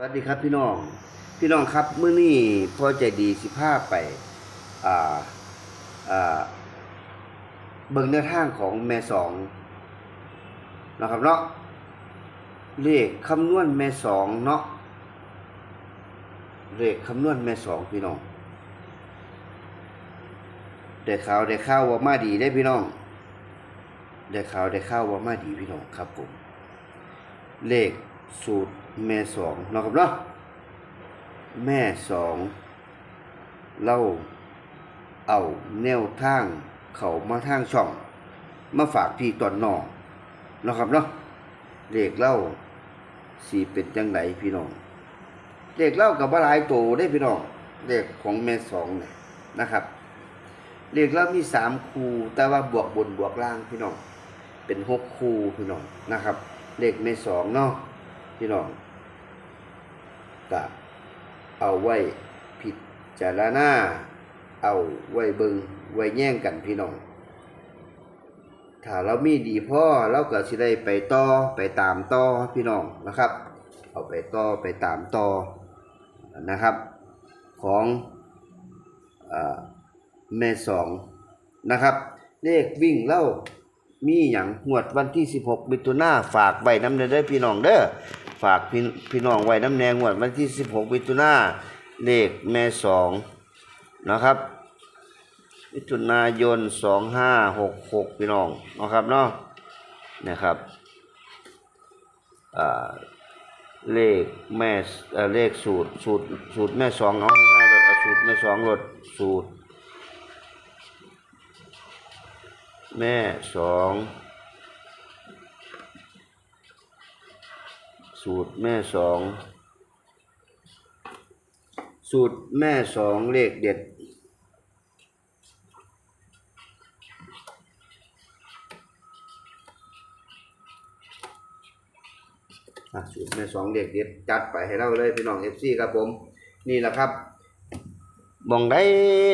สวัสดีครับพี่น้อง พี่น้องครับเมื้อนี้พอใจดีสิพาไปอ่าอ่าเบิ่งแนวทางของแม่สองนะครับเนาะเลขคำนวณแม่สองเนาะเลขคำนวณแม่สองพี่น้องได้ข่าวได้ข่าวว่ามาดีได้พี่น้องได้ข่าวได้ข่าวว่ามาดีพี่น้องครับผมเลขสูตร แม่สองเนาะครับเนาะแม่สองเล่าเอาแนวทางเขามาทางช่อง มาฝากพี่ตอนน้องเนาะครับเนาะเลขเล่าสีเป็นจังไดพี่น้องเลขเล่ากับว่าลายโตได้พี่น้องเลขของแม่สองเนี่ยนะครับเลขเล่ามีสามคูแต่ว่าบวกบนบวกล่างพี่น้อง เป็นหกคูพี่น้องนะครับ เลขในสองเนาะพี่น้อง ก็เอาไว้ผิดจารณาเอาไว้เบิงไว้แย่งกันพี่น้อง ถ้าเรามีดีพ่อเราก็สิได้ไปต่อไปตามต่อพี่น้องนะครับ เอาไปต่อไปตามต่อนะครับ ของเออแม่สองนะครับ เลขวิ่งเล่า มีหยังงวดวันที่ 16 มิถุนาฝากไว้น้ำเด้พี่น้องเด้อฝากพี่พี่น้องไว้น้ำแนงงวดวันที่ 16 มิถุนาเลขแม่สองนะครับมิถุนายน 2566 พี่น้องนะครับเนาะนะครับเลขแม่เลขสูตรสูตรสูตรแม่สองเอาง่ายๆเลยสูตรแม่สองรถสูตร แม่สองสูตรแม่สองสูตรแม่สองเลขเด็ด สูตรแม่สองเลขเด็ด จัดไปให้เราเลยพี่น้องเอฟซีครับผม นี่แหละครับมองได้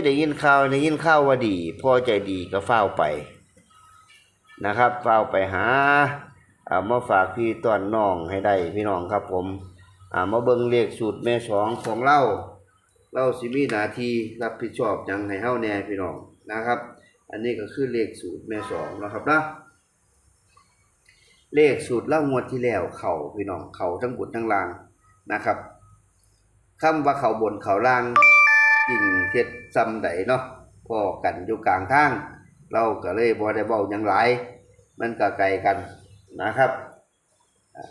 ได้ยินข่าวได้ยินข่าวว่าดีพ่อใจดีก็เฝ้าไป นะครับเฝ้าไปหาเอามาฝากพี่ต้อนน้องให้ได้พี่น้องครับผมอ่ามาเบิ่งเลขสูตรแม่สองของเราเราสิมีหนาทีรับผิดชอบยังให้เฮาแน่พี่น้องนะครับ อันนี้ก็คือเลขสูตรแม่สองนะครับนะเลขสูตรเล่างวดที่แล้วเข่าพี่น้องเข่าทั้งบนทั้งล่างนะครับคำว่าเข่าบนเข่าล่างจริงเท็จซ้ำใดเนาะพอกันอยู่กลางทาง เราก็เลยบ่ได้เว้าหยังหลาย มันก็ไกลกันนะครับ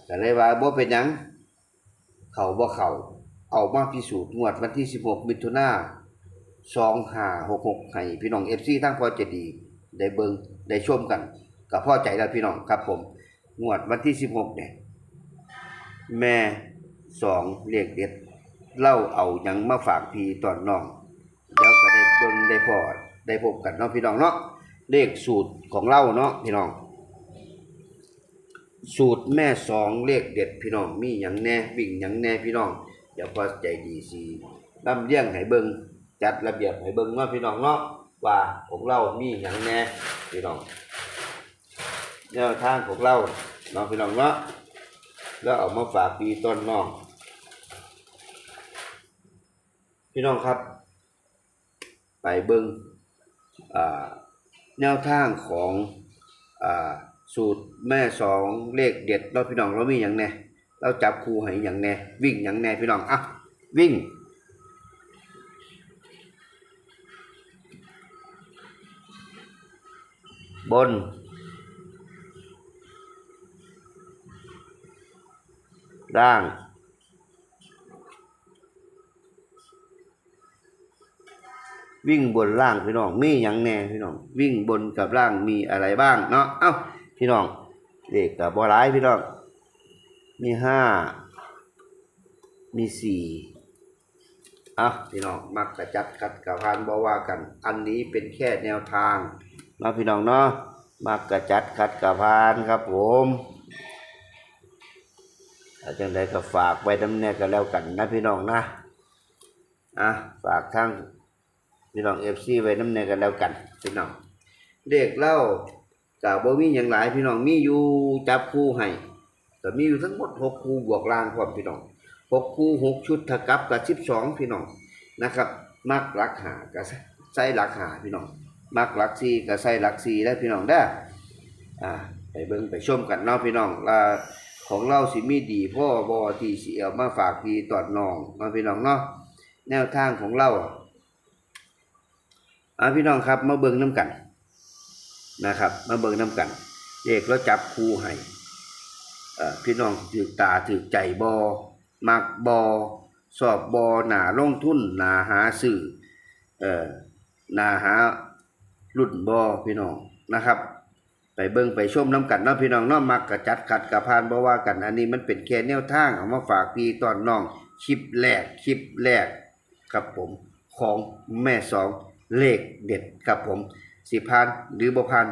ก็เลยว่าบ่เป็นหยังเขาบ่เขาเอามาพิสูจน์งวดวันที่ 16 มิถุนายน2566ให้พี่น้อง FC ทั้งพอเจดีได้เบิงได้ชมกันก็พอใจแล้วพี่น้องครับผม งวดวันที่16เนี่ยแม่สองเลขเด็ดเล่าเอาหยังมาฝากพี่ตอนน้องเดี๋ยวก็ได้เบิงได้พอได้พบกันเนาะพี่น้องเนาะ เลขสูตรของเราเนาะพี่น้อง สูตรแม่สองเลขเด็ดพี่น้องมีหยังแน่วิ่งหยังแน่พี่น้องเดี๋ยวพอใจดีสิลำเลียงให้เบิงจัดระเบียบให้เบิงเนาะพี่น้องเนาะว่าของเรามีหยังแน่พี่น้องแนวทางของเราเนาะพี่น้องเนาะแล้วเอามาฝากพี่ต้นน้องพี่น้องครับ ไปเบิ่งอ่า แนวทางของอสูตรแม่สองเลขเด็ดเราพี่น้องเรามีอย่างแน่เราจับคู่ให้อย่างแน่วิ่งอย่างแน่พี่น้องอะวิ่งบน ล่าง วิ่งบนล่างพี่น้องมีอย่างแน่พี่น้องวิ่งบนกับล่างมีอะไรบ้างเนาะเอ้าพี่น้องเลขกับบ่หลายพี่น้องมีห้ามีสี่อะพี่น้องมักกระจัดขัดกับพานบ่ว่ากัน อันนี้เป็นแค่แนวทางเนาะพี่น้องเนาะมักกระจัดขัดกับพานครับผมถ้าจังไดก็ฝากไว้ดำเนินกันแล้วกันนะพี่น้องนะอะฝากทั้ง พี่น้องเอฟซีไว้น้ำเนยกันแล้วกันพี่น้องเด็กเล่ากับบ่มีอย่างหลายพี่น้องมีอยู่จับคู่ให้แต่มีอยู่ทั้งหมดหกคู่บวกล่างพร้อมพี่น้องหกคู่หกชุดถ้ากับกับสิบสองพี่น้องนะครับ มักรักหาก็ใส่รักหาพี่น้อง มักรักซีก็ใส่รักซีได้พี่น้องได้อ่าไปเบิ่งไปชมกันเนาะพี่น้องว่าของเราสิมีดีพ่อบอที่สิเอามาฝากพี่ตอดน้องเนาพี่น้องเนาะแนวทางของเรา อาพี่น้องครับ มาเบิ่งน้กันนะครับ มาเบิ่งน้กันเลขแล้วจับคู่ให้พี่น้องถือตาถือใจบอมักบอสอบบอหนาลงทุนหนาหาสื่อเอ่อหนาหารุ่นบอพี่น้องนะครับ ไปเบิ่งไปชมน้ำกันเนาะพี่น้องเนาะมักกะจัดขัดกระพานบ่ว่ากันอันนี้มันเป็นแค่แนวทางเอามาฝากพี่ตอนน้องคลิปแรกคลิปแรกครับผมของแม่สอง เลขเด็ดครับผมสิพานหรือบ่พาน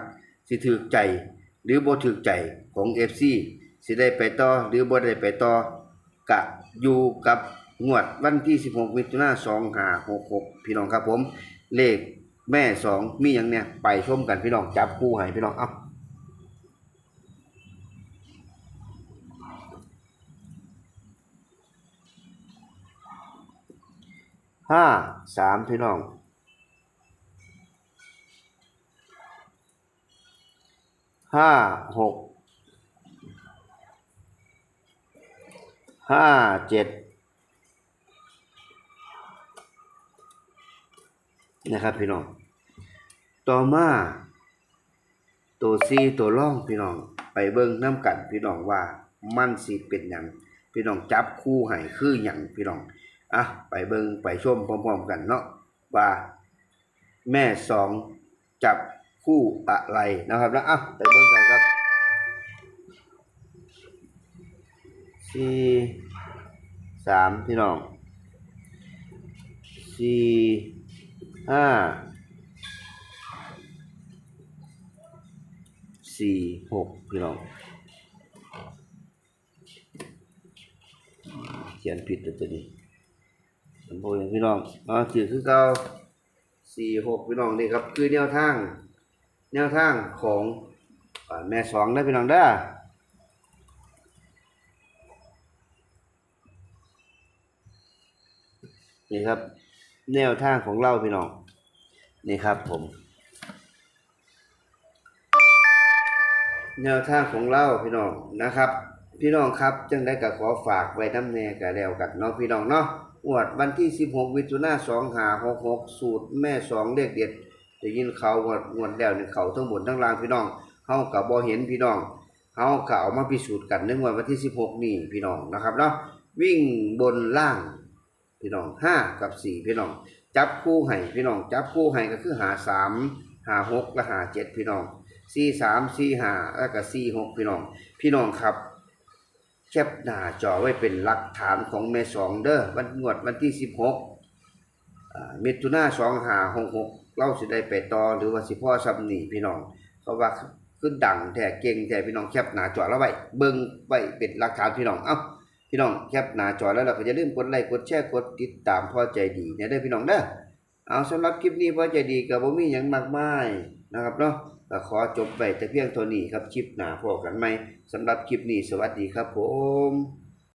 สิถูกใจ หรือบ่ถูกใจของ FC สิได้ไปต่อหรือบ่ได้ไปต่อกะอยู่กับงวดวันที่ 16 มิถุนายน2566 พี่น้องครับผม เลขแม่สองมีอย่างเนี้ยไปชมกันพี่น้องจับคู่ให้พี่น้องเอาห้าสามพี่น้อง ห้าหกห้าเจ็ดนะครับพี่น้อง ต่อมาตัวซีตัวร่องพี่น้อง ไปเบิ่งน้ำกันพี่น้องว่ามันสิเป็นหยังพี่น้องจับคู่ให้คือหยังพี่น้องอะไปเบิ่งไปชมพร้อมๆกันเนาะว่าแม่สองจับ คู่อะไรนะครับแล้วอะไปเบิ่งกันครับสี่สามพี่น้องสี่ห้าสี่หกพี่น้องเขียนผิดตัวนี้ผมบอกอย่างพี่น้องอ๋อถือคือเก้าสี่หกพี่น้องนี่ครับ คือแนวทาง แนวทางของอแม่สองนะพี่น้องเด้นี่ครับ แนวทางของเราพี่น้อง นี่ครับผม แนวทางของเราพี่น้องนะครับ พี่น้องครับจังได้ก็ขอฝากไว้น้ำแน่กับแล้วกันเนาะพี่น้องเนาะอวดวันที่ 16มิถุนายน2566สูตรแม่สองเลขเด็ด ได้ยินเขาวดงวดแล้วนี่เขาทั้งบนทั้งล่างพี่น้องเฮากับบ่เห็นพี่น้องเฮาก็เอามาพิสูจน์กันในงวดวันที่ 16 นี่พี่น้องนะครับเนาะวิ่งบนล่างพี่น้องห้ากับสี่พี่น้อง จับคู่ให้พี่น้อง จับคู่ให้ก็คือหาสามหาหกและหาเจ็ดพี่น้องสี่สามสี่หาแล้วก็สี่หกพี่น้อง พี่น้องครับ แคปหน้าจอไว้เป็นหลักฐานของแม่สองเด้อวันงวดวันที่สิบหกมิถุนาสองหาหกหก เราสิได้ไปต่อหรือว่าสิพ่อซ้ำนีพี่น้องเพราะว่าขึ้นดังแท้เก่งแท้พี่น้องแคปหนาจอแล้วไว้เบิ่งไว้เป็นหลักฐานพี่น้องเอ้าพี่น้องแคปหนาจอแล้วเราก็อย่าลืมกดไลค์กดแชร์กดติดตามพ่อใจดีเนี่ยเด้พี่น้องเด้อเอาสำหรับคลิปนี้พ่อใจดีก็บ่มีหยังมากมายนะครับเนาะก็ขอจบไปแต่เพียงเท่านี้ครับคลิปหนาพบกันใหมสำหรับคลิปนี้สวัสดีครับผม